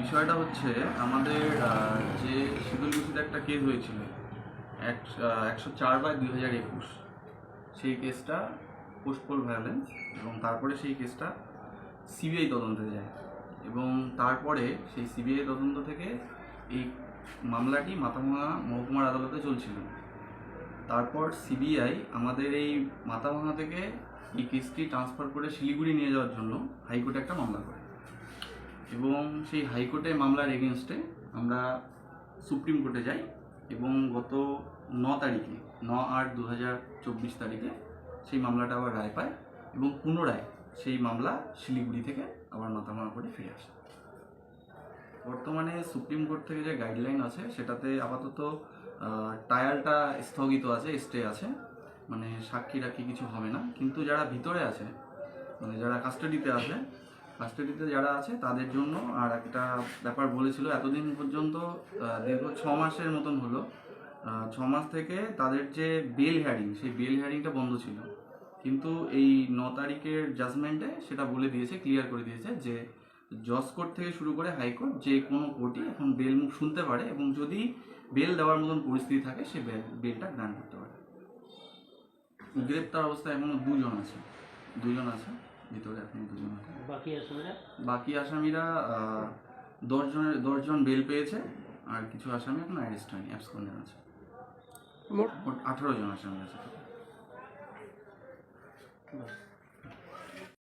বিষয়টা হচ্ছে আমাদের যে শীতলকুচিতে একটা কেস হয়েছিল একশো চার বাই দুই হাজার একুশ। সেই কেসটা পোস্টপোল ভায়োলেন্স এবং তারপরে সেই কেসটা সিবিআই তদন্তে যায়। এবং তারপরে সেই সিবিআই তদন্ত থেকে এই মামলাটি মাথাভাঙা মহকুমার আদালতে চলছিল। তারপর সিবিআই আমাদের এই মাথাভাঙা থেকে এই কেসটি ট্রান্সফার করে শিলিগুড়ি নিয়ে যাওয়ার জন্য হাইকোর্টে একটা মামলা করে। এবং সেই হাইকোর্টে মামলার এগেনস্টে আমরা সুপ্রিম কোর্টে যাই এবং গত ন তারিখে, ন আট দু চব্বিশ তারিখে সেই মামলাটা আবার রায় পায় এবং পুনরায় সেই মামলা শিলিগুড়ি থেকে আবার মাথামারা করে ফিরে আসে। বর্তমানে সুপ্রিম কোর্ট থেকে যে গাইডলাইন আছে সেটাতে আপাতত টায়ালটা স্থগিত আছে স্টে আছে মানে সাক্ষী রাখি কিছু হবে না। কিন্তু যারা ভিতরে আছে মানে যারা কাস্টাডিতে আছে কাস্টাডিতে যারা আছে, তাদের জন্য আর একটা ব্যাপার বলেছিল, এতদিন পর্যন্ত দীর্ঘ ছ মাসের মতন হলো। ছ মাস থেকে তাদের যে বেল হ্যারিং সেই বেল হ্যারিংটা বন্ধ ছিল। কিন্তু এই ন তারিখের জাজমেন্টে সেটা বলে দিয়েছে ক্লিয়ার করে দিয়েছে যে জজ কোর্ট থেকে শুরু করে হাইকোর্ট যে কোনো কোর্টই এখন বেল মুখ শুনতে পারে এবং যদি বেল দেওয়ার মতন পরিস্থিতি থাকে, সে বেল বেলটা গ্রান্ট করতে পারে। গ্রেপ্তার অবস্থায় এখনও দুজন আছে দুজন আছে। ভিতরে এখন দুজন বাকি আসামিরা? বাকি আসামিরা দশজনের দশজন বেল পেয়েছে আর কিছু আসামি এখন অ্যারেস্ট হয়নি অ্যাবসকন্ডে আছে। মোট? আঠেরো জন আসামি আছে।